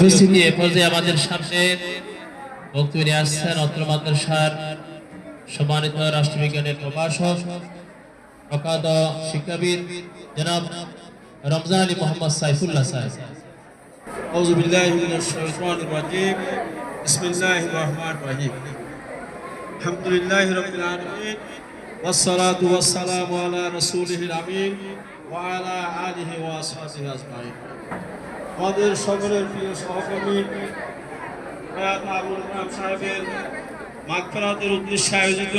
উপস্থিতি এ পর্যায়ে আমাদের সামনে বক্তব্য নিয়ে আসছেন অত্র মাদ্রাসার সম্মানিত রাষ্ট্রবিজ্ঞানের প্রভাষক প্রকাত শিক্ষাবিদ জনাব রমজান আলী মোহাম্মদ সাইফুল্লাহ সাহেব أعوذ بالله من الشيطان الرجيم بسم الله الرحمن الرحيم الحمد لله رب العالمين والصلاة والسلام على رسوله الأمين وعلى آله وأصحابه أجمعين আমাদের সকলের প্রিয় সহকর্মী প্রয়াত সাহেবের মাগফিরাতের উদ্দেশ্যে আয়োজিত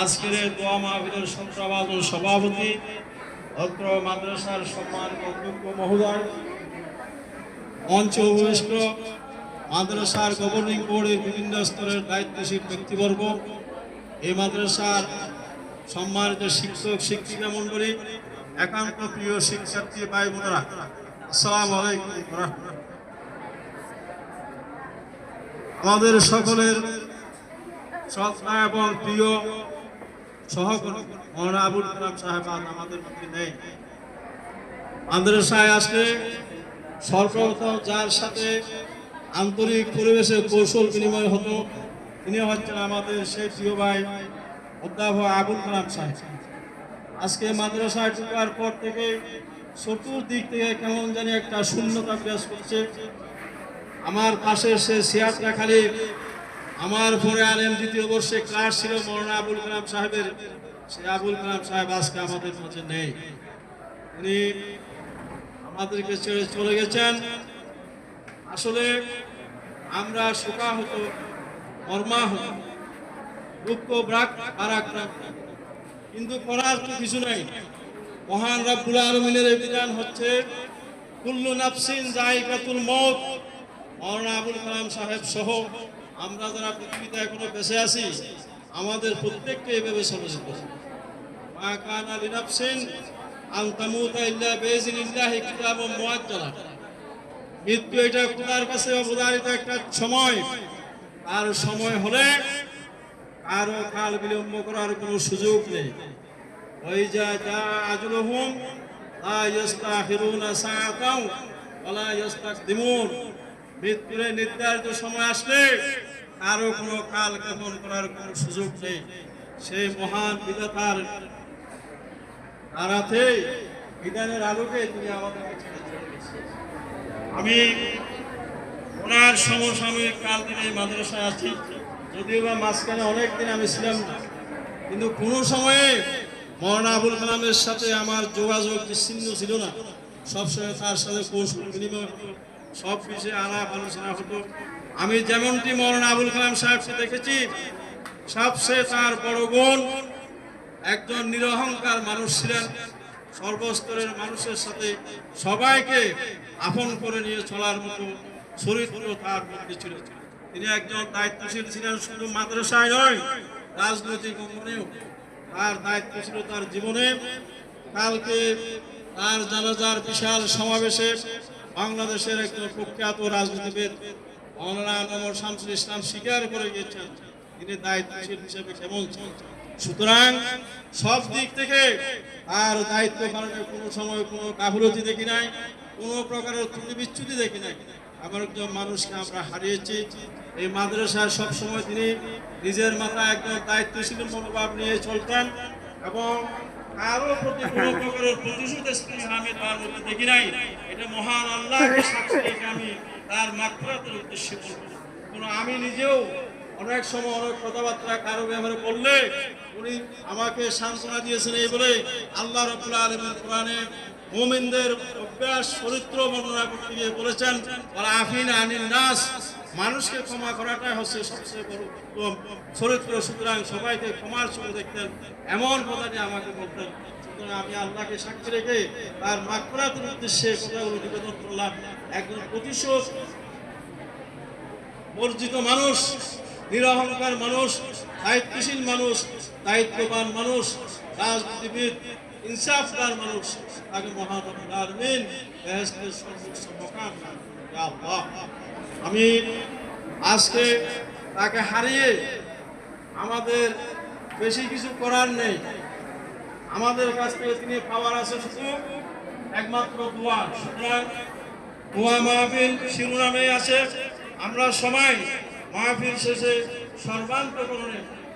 আজকের দোয়া মাহফিলের সম্প্রবাদন সভাপতি অত্র মাদ্রাসার সম্মান অধ্যক্ষ মহোদয় মঞ্চ উপবিষ্ট মাদ্রাসার গভর্নিং বোর্ডের বিভিন্ন স্তরের দায়িত্বশীল ব্যক্তিবর্গ, এই মাদ্রাসার সম্মানিত শিক্ষক, শিক্ষিকা মণ্ডলী, একান্ত প্রিয় শিক্ষার্থী ভাই বোনেরা। আসসালামু আলাইকুম আমাদের সকলের শ্রদ্ধা এবং প্রিয় সহকর্মী আবুল কালাম সাহেব আমাদের মধ্যে নেই। মাদ্রাসায় আসলে সর্বপ্রথম যার সাথে আন্তরিক পরিবেশে কৌশল বিনিময় হতো, তিনি হচ্ছেন আমাদের সেই প্রিয় ভাই অধ্যাপক আবুল কালাম সাহেব। আজকে মাদ্রাসায় ঢুকার পর থেকে চতুর্দিক থেকে কেমন জানি একটা শূন্যতা বিরাজ করছে। আমার পাশে সে চেয়ারটা খালি আমার পরে আলেম দ্বিতীয় বর্ষে ক্লাস ছিল মৌলানা আবুল কালাম সাহেবের? সে আবুল কালাম সাহেব আজকে আমাদের মাঝে নেই। তিনি আমাদেরকে ছেড়ে চলে গেছেন। আসলে আমরা শোকা হতো মর্মা হতো দুঃখ, ব্রাক পারাক্রাম কিন্তু করার তো কিছু নাই। মহান রাব্বুল আলমিনের এই বিধান হচ্ছে, কুল্লু নাফসিন জায়গাতুল মত মৌলানা আবুল কালাম সাহেব সহ আমরা যারা পৃথিবীতে এখনও বেঁচে আছি, আমাদের প্রত্যেককে এভাবে হবে। মা কানা লিনাফসিন আন তামুতা ইল্লা বিইজনিল্লাহি কিতাবাম মুআজ্জালা। মৃত্যু এটা খোদার কাছে অবধারিত একটা সময়। আর সময় হলে কারও কাল বিলম্ব করার কোনো সুযোগ নেই। ইস্তাকদিমুন নির্ধারিত সময় আসলে কারও কোনো কাল কেমন করার কোনো সুযোগ নেই। সেই মহান বিধাতার তারাতে বিধানের আলোকে ছেড়ে চলে আমি ওনার সমসাময়িক কাল এই মাদ্রাসায় আছি যদিও বা মাঝখানে অনেক দিন আমি ছিলাম না, কিন্তু কোনো সময়ে মৌলানা আবুল কালামের সাথে আমার যোগাযোগ বিচ্ছিন্ন ছিল না। সবসময় তার সাথে কৌশল বিনিময় সব বিষয়ে আলাপ আলোচনা হতো। আমি যেমনটি মৌলানা আবুল কালাম সাহেবকে দেখেছি, সবচেয়ে তার বড় গুণ একজন নিরহংকার মানুষ ছিলেন। সর্বস্তরের মানুষের সাথে সবাইকে আপন করে নিয়ে চলার মতো চরিত্র তার মধ্যে ছিল। তিনি একজন দায়িত্বশীল ছিলেন, শুধু মাদ্রাসায় নয়, রাজনৈতিক অঙ্গনেও। তার দায়িত্ব ছিল তার জীবনে কালকে তার জানাজার বিশাল সমাবেশে বাংলাদেশের একজন প্রখ্যাত রাজনীতিবিদ মৌলানা নমর শামসুল ইসলাম স্বীকার করে গিয়েছেন। তিনি দায়িত্বশীল হিসেবে কেমন সুতরাং সব দিক থেকে আর দায়িত্ব পালনের কোনো সময় কোনো গাফলতি দেখি নাই, কোনো প্রকারের ত্রুটি বিচ্যুতি দেখি নাই। এমন একজন মানুষকে আমরা হারিয়েছি। এই মাদ্রাসায় সব সময় তিনি নিজের মাথায় একজন দায়িত্বশীল মনোভাব নিয়ে চলতেন এবং প্রতি কোনো প্রকারের আমি তার মধ্যে দেখি নাই। এটা মহান রেখে আমি তার উদ্দেশ্যে আমি নিজেও অনেক সময় অনেক কথাবার্তা কারও ব্যাপারে বললে উনি আমাকে সান্ত্বনা দিয়েছেন এই বলে আল্লাহ রবুল্লা আলমের কোরআনে মোমিনদের অভ্যাস, চরিত্র বর্ণনা করতে গিয়ে বলেছেন আফিন আনিন নাস। মানুষকে ক্ষমা করাটাই হচ্ছে সবচেয়ে বড় উত্তম চরিত্র। সুতরাং সবাইকে ক্ষমার চোখে দেখতেন, এমন কথাটি আমাকে বলতেন। সুতরাং আমি আল্লাহকে সাক্ষী রেখে তার মাকড়াতের উদ্দেশ্যে কথাগুলো নিবেদন করলাম। একজন প্রতিশোধ বর্জিত মানুষ, নিরহংকার মানুষ, দায়িত্বশীল মানুষ, দায়িত্ববান মানুষ রাজনীতিবিদ ইনসাফদার মানুষ, তাকে মহানবুল আলমিন। আমি আজকে তাকে হারিয়ে আমাদের বেশি কিছু করার নেই। আমাদের কাছ থেকে তিনি পাওয়ার আছে শুধু একমাত্র দোয়া। সুতরাং দোয়া মাহফিল শিরোনামে আছে। আমরা সবাই মাহফিল শেষে সর্বান্তকরণে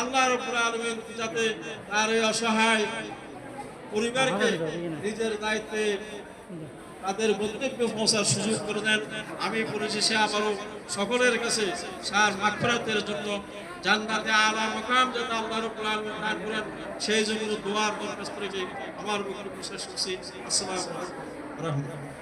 আল্লাহ রাব্বুল আলামিন যাতে তার এই অসহায় পরিবারকে নিজের দায়িত্বে তাদের গন্তব্যে পৌঁছার সুযোগ করে দেন। আমি পরিশেষে আবারও সকলের কাছে সার মাগফিরাতের জন্য জান্নাতে আলা মাকাম যাতে আল্লাহ রাব্বুল আলামিন দান করেন। সেই জন্য দোয়ার দরখাস্ত রেখে আমার বক্তব্য শেষ করছি। আসসালামু আলাইকুম।